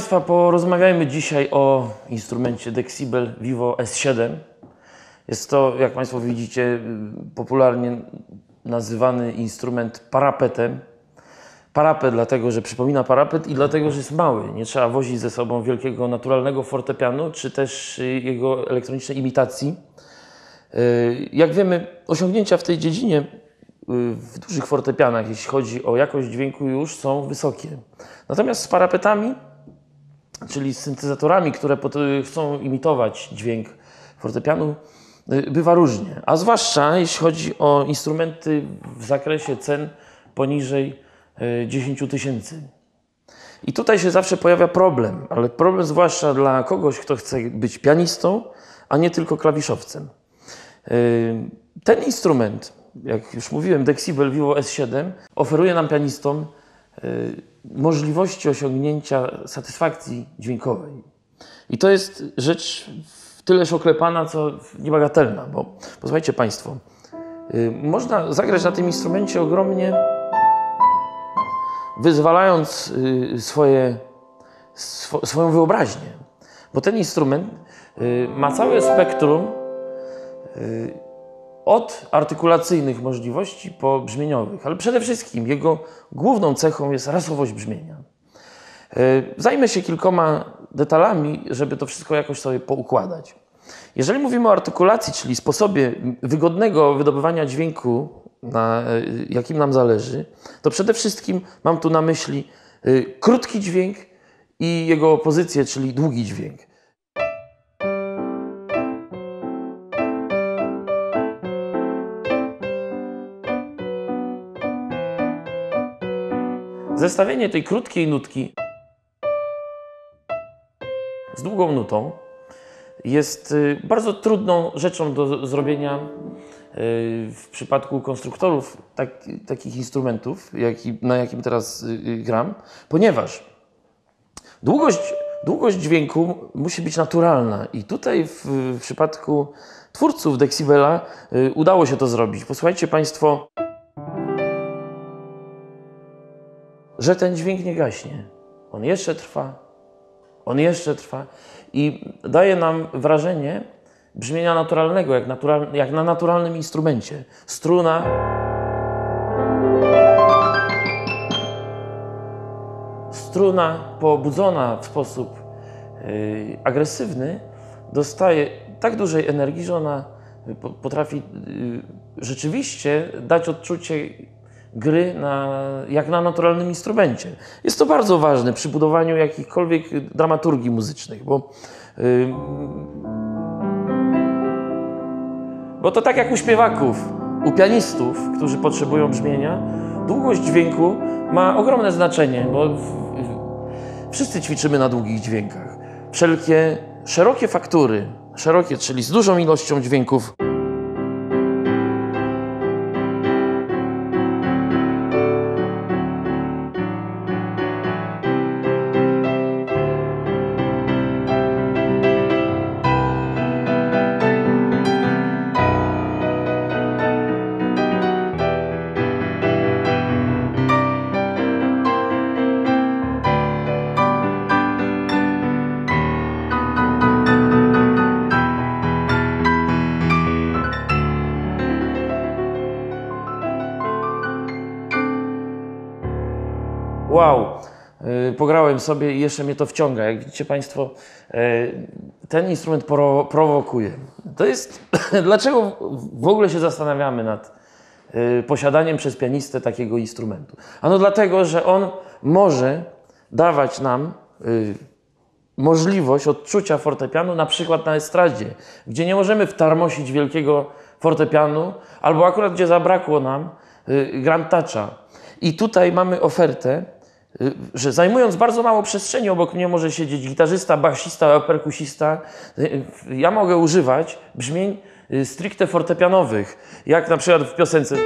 Państwa, porozmawiajmy dzisiaj o instrumencie Dexibel Vivo S7. Jest to, jak Państwo widzicie, popularnie nazywany instrument parapetem. Parapet dlatego, że przypomina parapet i dlatego, że jest mały. Nie trzeba wozić ze sobą wielkiego naturalnego fortepianu, czy też jego elektronicznej imitacji. Y, Jak wiemy, osiągnięcia w tej dziedzinie y, w dużych fortepianach, jeśli chodzi o jakość dźwięku, już są wysokie. Natomiast z parapetami, czyli z syntezatorami, które chcą imitować dźwięk fortepianu, y, bywa różnie. A zwłaszcza jeśli chodzi o instrumenty w zakresie cen poniżej y, 10 tysięcy. I tutaj się zawsze pojawia problem, ale problem zwłaszcza dla kogoś, kto chce być pianistą, a nie tylko klawiszowcem. Yy, Ten instrument, jak już mówiłem, Dexibel Vivo S7, oferuje nam pianistom możliwości osiągnięcia satysfakcji dźwiękowej. I to jest rzecz tyleż oklepana, co niebagatelna, bo posłuchajcie Państwo, yy, można zagrać na tym instrumencie ogromnie, wyzwalając yy, swoje, swo, swoją wyobraźnię, bo ten instrument yy, ma całe spektrum od artykulacyjnych możliwości po brzmieniowych, ale przede wszystkim jego główną cechą jest rasowość brzmienia. E, Zajmę się kilkoma detalami, żeby to wszystko jakoś sobie poukładać. Jeżeli mówimy o artykulacji, czyli sposobie wygodnego wydobywania dźwięku, na e, jakim nam zależy, to przede wszystkim mam tu na myśli e, krótki dźwięk i jego opozycję, czyli długi dźwięk. Zestawienie tej krótkiej nutki z długą nutą jest y, bardzo trudną rzeczą do zrobienia y, w przypadku konstruktorów tak, takich instrumentów, na jakim teraz y, gram, ponieważ długość, długość dźwięku musi być naturalna i tutaj w, w przypadku twórców Dexibela udało się to zrobić. Posłuchajcie Państwo. Że ten dźwięk nie gaśnie. On jeszcze trwa, on jeszcze trwa i daje nam wrażenie brzmienia naturalnego, jak, natural, jak na naturalnym instrumencie. Struna. Struna pobudzona w sposób yy, agresywny dostaje tak dużej energii, że ona po- potrafi yy, rzeczywiście dać odczucie gry na, jak na naturalnym instrumencie. Jest to bardzo ważne przy budowaniu jakichkolwiek dramaturgii muzycznych, bo, ym, bo to tak jak u śpiewaków, u pianistów, którzy potrzebują brzmienia, długość dźwięku ma ogromne znaczenie, bo w, w, wszyscy ćwiczymy na długich dźwiękach. Wszelkie szerokie faktury, szerokie, czyli z dużą ilością dźwięków, Wow, y, pograłem sobie i jeszcze mnie to wciąga. Jak widzicie Państwo, y, ten instrument pro, prowokuje. To jest, dlaczego w ogóle się zastanawiamy nad y, posiadaniem przez pianistę takiego instrumentu? Ano dlatego, że on może dawać nam możliwość odczucia fortepianu na przykład na estradzie, gdzie nie możemy wtarmosić wielkiego fortepianu, albo akurat gdzie zabrakło nam grand toucha. I tutaj mamy ofertę, że zajmując bardzo mało przestrzeni, obok mnie może siedzieć gitarzysta, basista, perkusista, ja mogę używać brzmień y, stricte fortepianowych, jak na przykład w piosence.